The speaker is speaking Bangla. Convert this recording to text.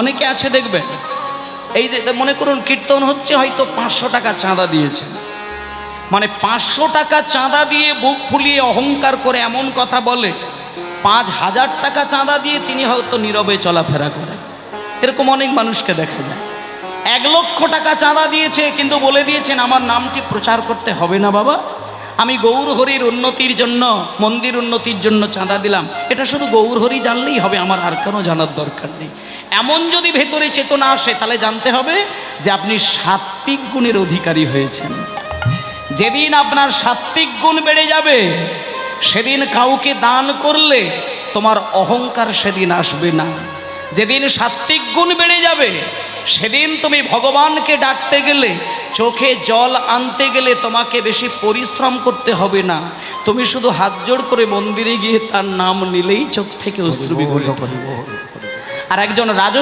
অনেকে আছে দেখবেন, এই মনে করুন কীর্তন হচ্ছে হয়তো পাঁচশো টাকা চাঁদা দিয়েছে। মানে পাঁচশো টাকা চাঁদা দিয়ে বুক ফুলিয়ে অহংকার করে এমন কথা বলে, পাঁচ হাজার টাকা চাঁদা দিয়ে তিনি হয়তো নীরবে চলাফেরা করেন। এরকম অনেক মানুষকে দেখা যায়। এক লক্ষ টাকা চাঁদা দিয়েছে, কিন্তু বলে দিয়েছেন, আমার নামটি প্রচার করতে হবে না বাবা। আমি গৌরহরির উন্নতির জন্য, মন্দির উন্নতির জন্য চাঁদা দিলাম। এটা শুধু গৌরহরি জানলেই হবে, আমার আর কোনো জানার দরকার নেই। এমন যদি ভেতরে চেতনা আসে, তাহলে জানতে হবে যে আপনি সাত্বিক গুণের অধিকারী হয়েছেন। যেদিন আপনার সাত্বিক গুণ বেড়ে যাবে, সেদিন কাউকে দান করলে তোমার অহংকার সেদিন আসবে না। যেদিন সাত্বিক গুণ বেড়ে যাবে সেদিন তুমি ভগবানকে ডাকতে গেলে, চোখে জল আনতে গেলে তোমাকে বেশি পরিশ্রম করতে হবে না। তুমি শুধু হাত জোড় করে মন্দিরে গিয়ে তার নাম নিলেই চোখ থেকে অশ্রু বিগলিত আর একজন রাজস্ব